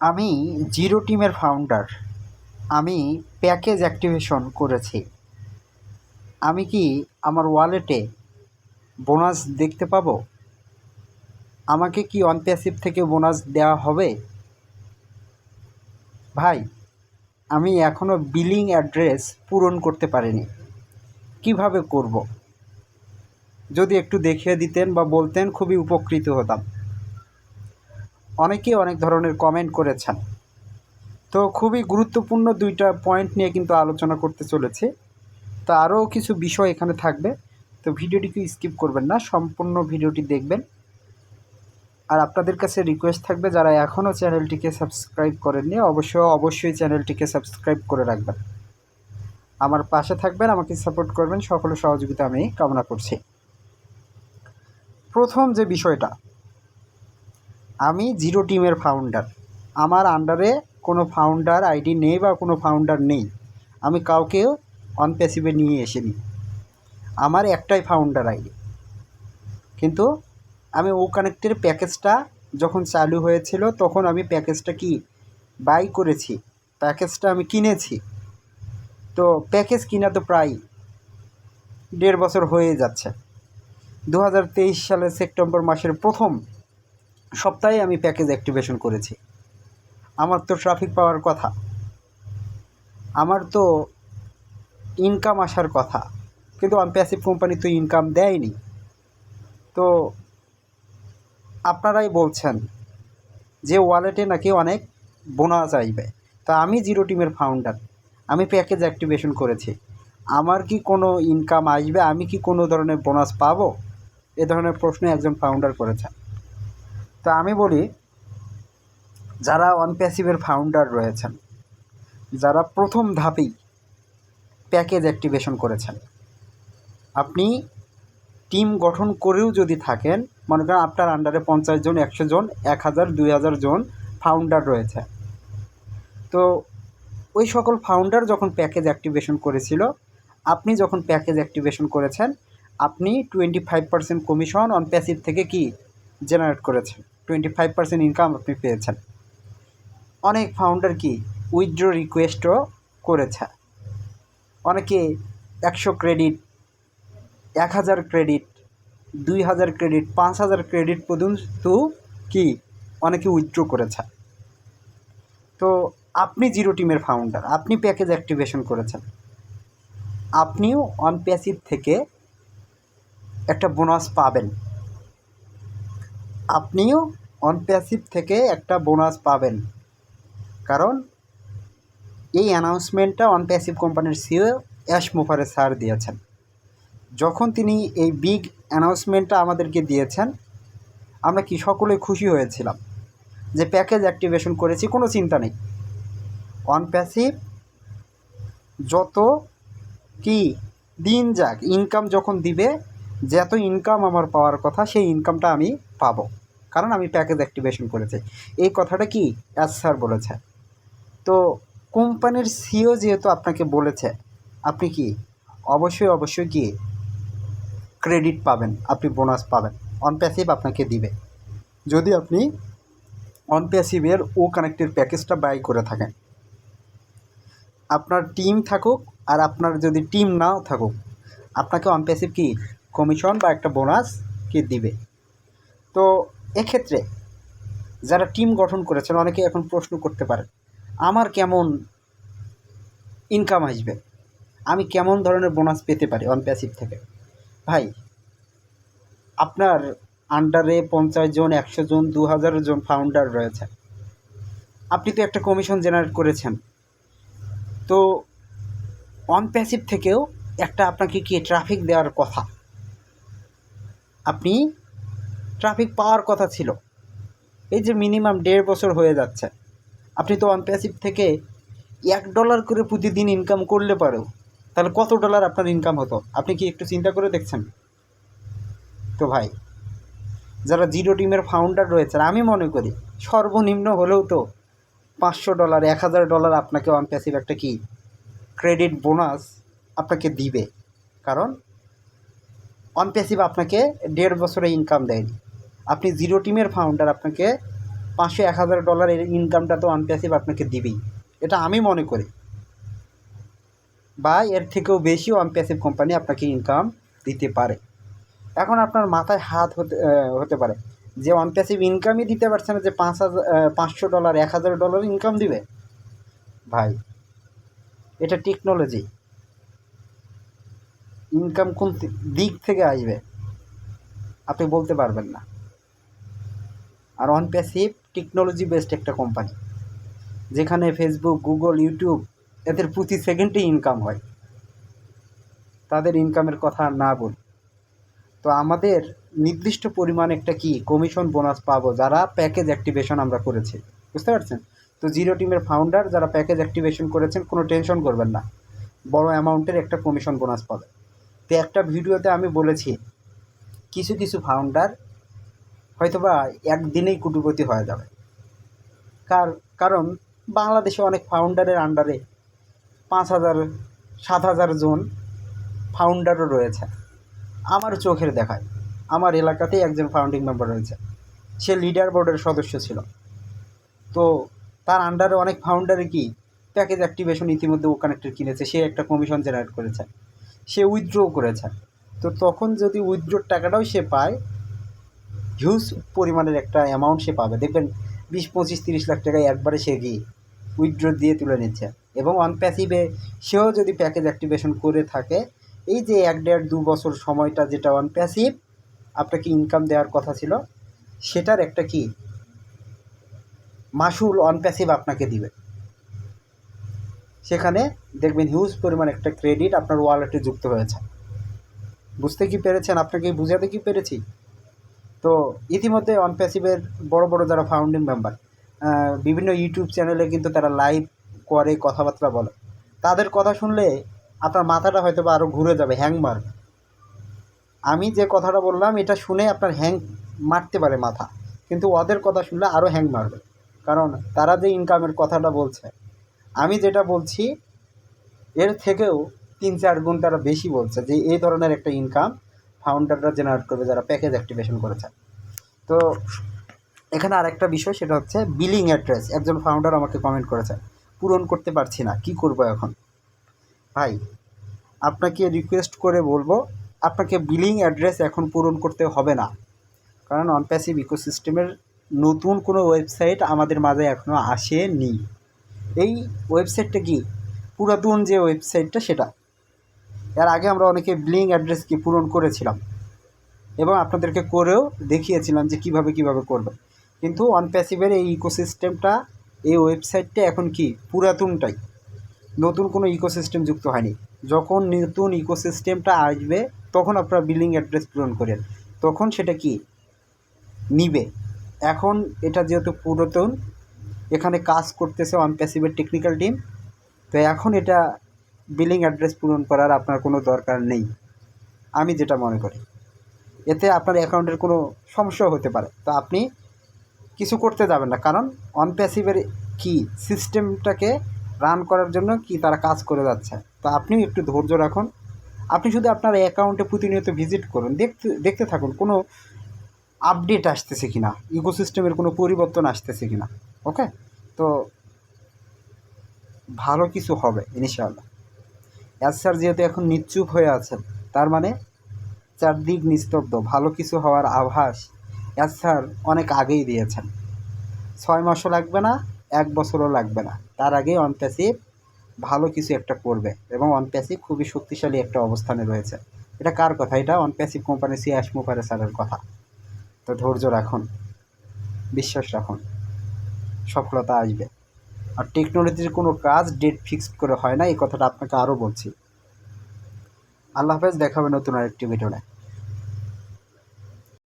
আমি জিরো টিমের ফাউন্ডার আমি প্যাকেজ অ্যাক্টিভেশন করেছি। আমি কি আমার ওয়ালেটে বোনাস দেখতে পাবো? আমাকে কি অনপ্যাসিভ থেকে বোনাস দেওয়া হবে? ভাই, আমি এখনও বিলিং অ্যাড্রেস পূরণ করতে পারিনি। কীভাবে করব? যদি একটু দেখিয়ে দিতেন বা বলতেন, খুবই উপকৃত হতাম। অনেকেই অনেক ধরনের কমেন্ট করেছেন। তো খুবই গুরুত্বপূর্ণ দুইটা পয়েন্ট নিয়ে কিন্তু আলোচনা করতে চলেছে। তো আরও কিছু বিষয় এখানে থাকবে। তো ভিডিওটিকে স্কিপ করবেন না, সম্পূর্ণ ভিডিওটি দেখবেন। আর আপনাদের কাছে রিকোয়েস্ট থাকবে, যারা এখনও চ্যানেলটিকে সাবস্ক্রাইব করেননি, অবশ্যই অবশ্যই চ্যানেলটিকে সাবস্ক্রাইব করে রাখবেন। আমার পাশে থাকবেন, আমাকে সাপোর্ট করবেন। সকলের সহযোগিতা আমি কামনা করছি। প্রথম যে বিষয়টা আমি জিরো টিমের ফাউন্ডার আমার আন্ডারে কোনো ফাউন্ডার আইডি নেই বা কোনো ফাউন্ডার নেই। আমি কাউকে অনপ্যাসিভে নিয়ে এসিনি। আমার একটাই ফাউন্ডার আইডি কিন্তু আমি ও কানেক্টের প্যাকেজটা যখন চালু হয়েছিল, তখন আমি প্যাকেজটা কি বাই করেছি। প্যাকেজটা আমি কিনেছি। তো প্যাকেজ কিনা তো প্রায় দেড় বছর হয়ে যাচ্ছে। দু হাজার তেইশ সালের সেপ্টেম্বর মাসের প্রথম সপ্তাহে আমি প্যাকেজ অ্যাক্টিভেশন করেছি। আমার তো ট্রাফিক পাওয়ার কথা। আমার তো ইনকাম আসার কথা। কিন্তু প্যাসিভ কোম্পানি তো ইনকাম দেয়নি। তো আপনারাই বলছেন যে ওয়ালেটে নাকি অনেক বোনাস আসবে। তা আমি জিরো টিমের ফাউন্ডার আমি প্যাকেজ অ্যাক্টিভেশন করেছি। আমার কি কোনো ইনকাম আসবে? আমি কি কোনো ধরনের বোনাস পাবো? এ ধরনের প্রশ্ন একজন ফাউন্ডার করেছেন। তা আমি বলি, যারা অনপ্যাসিভের ফাউন্ডার রয়েছেন, যারা প্রথম ধাপেই প্যাকেজ অ্যাক্টিভেশন করেছেন, আপনি টিম গঠন করেও যদি থাকেন, মনে করেন আপনার আন্ডারে পঞ্চাশ জন, একশো জন, এক হাজার, দুই হাজার জন ফাউন্ডার রয়েছে। তো ওই সকল ফাউন্ডার যখন প্যাকেজ অ্যাক্টিভেশন করেছিল, আপনি যখন প্যাকেজ অ্যাক্টিভেশন করেছেন, আপনি twenty five percent commission OnPassive থেকে কি জেনারেট করেছেন? টোয়েন্টি ফাইভ পার্সেন্ট ইনকাম আপনি পেয়েছেন। অনেক ফাউন্ডার কি উইথড্র রিকোয়েস্টও করেছে। অনেকে একশো ক্রেডিট এক হাজার ক্রেডিট দুই হাজার ক্রেডিট পাঁচ হাজার ক্রেডিট পর্যন্ত কি অনেকে উইথড্র করেছে। তো আপনি জিরো টিমের ফাউন্ডার আপনি প্যাকেজ অ্যাক্টিভেশন করেছেন। আপনিও অন প্যাসিভ থেকে একটা বোনাস পাবেন। আপনিও অন প্যাসিভ থেকে একটা বোনাস পাবেন। কারণ এই অ্যানাউন্সমেন্টটা অন প্যাসিভ কোম্পানির সিও অ্যাশ মুফারে স্যার দিয়েছেন। যখন তিনি এই বিগ অ্যানাউন্সমেন্টটা আমাদেরকে দিয়েছেন, আমরা কি সকলে খুশি হয়েছিলাম যে প্যাকেজ অ্যাক্টিভেশন করেছি, কোনো চিন্তা নেই। অন প্যাসিভ যত কি দিন যাক ইনকাম যখন দিবে, যত ইনকাম আমার পাওয়ার কথা, সেই ইনকামটা আমি পাবো। কারণ আমি প্যাকেজ অ্যাক্টিভেশন করেছি। এই কথাটা কি? অ্যাজ স্যার বলেছে। তো কোম্পানির সিও যেহেতু আপনাকে বলেছে, আপনি কি? অবশ্যই অবশ্যই কি ক্রেডিট পাবেন, আপনি বোনাস পাবেন। অনপ্যাসিভ আপনাকে দিবে। যদি আপনি অনপ্যাসিভের ও কানেক্টের প্যাকেজটা বাই করে থাকেন। আপনার টিম থাকুক আর আপনার যদি টিম নাও থাকুক, আপনাকে অনপ্যাসিভ কি? কমিশন বা একটা বোনাস কি দিবে? তো এক্ষেত্রে যারা টিম গঠন করেছেন, অনেকে এখন প্রশ্ন করতে পারেন, আমার কেমন ইনকাম আসবে? আমি কেমন ধরনের বোনাস পেতে পারি অনপ্যাসিভ থেকে? ভাই, আপনার আন্ডারে পঞ্চাশ জন, একশো জন, দু হাজার জন ফাউন্ডার রয়েছে। আপনি তো একটা কমিশন জেনারেট করেছেন। তো অনপ্যাসিভ থেকেও একটা আপনাকে কি ট্রাফিক দেওয়ার কথা? আপনি ট্রাফিক পাওয়ার কথা ছিল। এই যে মিনিমাম দেড় বছর হয়ে যাচ্ছে। আপনি তো অনপ্যাসিভ থেকে এক ডলার করে প্রতিদিন ইনকাম করলে পারেও। তাহলে কত ডলার আপনার ইনকাম হতো? আপনি কি একটু চিন্তা করে দেখছেন? তো ভাই, যারা জিরো টিমের ফাউন্ডার রয়েছেন আমি মনে করি সর্বনিম্ন হলেও তো পাঁচশো ডলার এক হাজার ডলার আপনাকে অনপ্যাসিভ একটা কি ক্রেডিট বোনাস আপনাকে দিবে। কারণ অনপ্যাসিভ আপনাকে দেড় বছরে ইনকাম দেয়নি। আপনি জিরো টিমের ফাউন্ডার আপনাকে পাঁচশো এক হাজার ডলারের ইনকামটা তো অনপ্যাসিভ আপনাকে দিবেই। এটা আমি মনে করি। বা এর থেকেও বেশিও অনপ্যাসিভ কোম্পানি আপনাকে ইনকাম দিতে পারে। এখন আপনার মাথায় হাত হতে হতে পারে। যে অনপ্যাসিভ ইনকামই দিতে পারছে না, যে পাঁচ হাজার পাঁচশো ডলার এক হাজার ডলার ইনকাম দিবে। ভাই, এটা টেকনোলজি ইনকাম কোন দিক থেকে আসবে, আপনি বলতে পারবেন না। আর অনপ্যাসিভ টেকনোলজি বেসড একটা কোম্পানি যেখানে ফেসবুক গুগল ইউটিউব এদের প্রতি সেকেন্ডেই ইনকাম হয়। তাদের ইনকামের কথা না বলি। তো আমাদের নির্দিষ্ট পরিমাণ একটা কি কমিশন বোনাস পাবো যারা প্যাকেজ অ্যাক্টিভেশন আমরা করেছি। বুঝতে পারছেন? তো জিরো টিমের ফাউন্ডার যারা প্যাকেজ অ্যাক্টিভেশন করেছেন, কোনো টেনশন করবেন না। বড় অ্যামাউন্টের একটা কমিশন বোনাস পাবে। তো একটা ভিডিওতে আমি বলেছি, কিছু কিছু ফাউন্ডার হয়তোবা একদিনেই কুটিপতি হয়ে যাবে। কার, কারণ বাংলাদেশে অনেক ফাউন্ডারের আন্ডারে পাঁচ হাজার, সাত হাজার জন ফাউন্ডারও রয়েছে। আমার চোখের দেখায়, আমার এলাকাতেই একজন ফাউন্ডিং মেম্বার রয়েছে। সে লিডার বোর্ডের সদস্য ছিল। তো তার আন্ডারে অনেক ফাউন্ডারে কি প্যাকেজ অ্যাক্টিভেশন ইতিমধ্যে ও কানেক্টেড কিনেছে, সে একটা কমিশন জেনারেট করেছে। সে উইথড্র করেছে। তো তখন যদি উইথড্রোর টাকাটাও সে পায় হিউজ পরিমাণের একটা অ্যামাউন্ট সে পাবে। দেখবেন, বিশ, পঁচিশ, তিরিশ লাখ টাকায় একবারে সে গিয়ে উইথড্র দিয়ে তুলে নিচ্ছে। এবং অন প্যাসিভে সেও যদি প্যাকেজ অ্যাক্টিভেশন করে থাকে, এই যে এক দেড় দু বছর সময়টা যেটা অন প্যাসিভ আপনাকে ইনকাম দেওয়ার কথা ছিল, সেটার একটা কি মাসুল অন প্যাসিভ আপনাকে দিবে। সেখানে দেখবেন হিউজ পরিমাণ একটা ক্রেডিট আপনার ওয়ালেটে যুক্ত হয়েছে। বুঝতে কি পেরেছেন? আপনাকে বুঝাতে কি পেরেছি? তো ইতিমধ্যে অনপ্যাসিভের বড় বড় যারা ফাউন্ডিং মেম্বার বিভিন্ন ইউটিউব চ্যানেলে কিন্তু তারা লাইভ করে কথাবার্তা বলে। তাদের কথা শুনলে আপনার মাথাটা হয়তো বা আরও ঘুরে যাবে হ্যাং মারবে আমি যে কথাটা বললাম, এটা শুনে আপনার হ্যাং মারতে পারে মাথা, কিন্তু ওদের কথা শুনলে আরও হ্যাং মারবে। কারণ তারা যে ইনকামের কথাটা বলছে, আমি যেটা বলছি, এর থেকেও তিন চার গুণ তারা বেশি বলছে যে এই ধরনের একটা ইনকাম ফাউন্ডাররা জেনারেট করবে যারা প্যাকেজ অ্যাক্টিভেশন করেছে। তো এখানে আরেকটা বিষয়, সেটা হচ্ছে বিলিং অ্যাড্রেস একজন ফাউন্ডার আমাকে কমেন্ট করেছে, পূরণ করতে পারছি না, কি করব এখন? ভাই, আপনাকে রিকোয়েস্ট করে বলব, আপনাকে বিলিং অ্যাড্রেস এখন পূরণ করতে হবে না। কারণ অনপ্যাসিভ ইকোসিস্টেমের নতুন কোনো ওয়েবসাইট আমাদের মাঝে এখনও আসেনি। এই ওয়েবসাইটটা কি? পুরাতন যে ওয়েবসাইটটা সেটা। এর আগে আমরা অনেকে বিলিং অ্যাড্রেস কি পূরণ করেছিলাম এবং আপনাদেরকে করেও দেখিয়েছিলাম যে কীভাবে কীভাবে করবে কিন্তু অনপ্যাসিভের এই ইকোসিস্টেমটা এই ওয়েবসাইটটা এখন কি? পুরাতনটাই। নতুন কোনো ইকোসিস্টেম যুক্ত হয়নি। যখন নতুন ইকোসিস্টেমটা আসবে, তখন আপনারা বিলিং অ্যাড্রেস পূরণ করেন তখন সেটা কি? নিবে। এখন এটা যেহেতু পুরাতন, এখানে কাজ করতেছে অনপ্যাসিভের টেকনিক্যাল টিম তো এখন এটা বিলিং অ্যাড্রেস পূরণ করার আপনার কোনো দরকার নেই। আমি যেটা মনে করি। এতে আপনার অ্যাকাউন্টের কোনো সমস্যাও হতে পারে। তো আপনি কিছু করতে যাবেন না। কারণ অনপ্যাসিভের কি? সিস্টেমটাকে রান করার জন্য কি তারা কাজ করে যাচ্ছে। তো আপনিও একটু ধৈর্য রাখুন। আপনি শুধু আপনার অ্যাকাউন্টে প্রতিনিয়ত ভিজিট করুন। দেখতে দেখতে থাকুন কোনো আপডেট আসতেছে কি না ইকোসিস্টেমের কোনো পরিবর্তন আসতেছে কি না ওকে তো ভালো কিছু হবে, ইনশাআল্লাহ। অ্যাজ স্যার যেহেতু এখন নিশ্চুপ হয়ে আছেন, তার মানে চারদিক নিস্তব্ধ, ভালো কিছু হওয়ার আভাস অ্যাজ স্যার অনেক আগেই দিয়েছেন। ছয় মাসও লাগবে না, এক বছরও লাগবে না। তার আগেই অনপ্যাসিভ ভালো কিছু একটা করবে এবং অনপ্যাসিভ খুবই শক্তিশালী একটা অবস্থানে রয়েছে। এটা কার কথা? এটা অনপ্যাসিভ কোম্পানি সিয়াস মুফারে স্যারের কথা। তো ধৈর্য রাখুন, বিশ্বাস রাখুন, সফলতা আসবে। আর টেকনোলজির কোনো কাজ ডেট ফিক্সড করে হয় না, এই কথাটা আপনাকে আরও বলছি। আল্লাহ হাফেজ, দেখাবে নতুন আরেকটি ভিডিও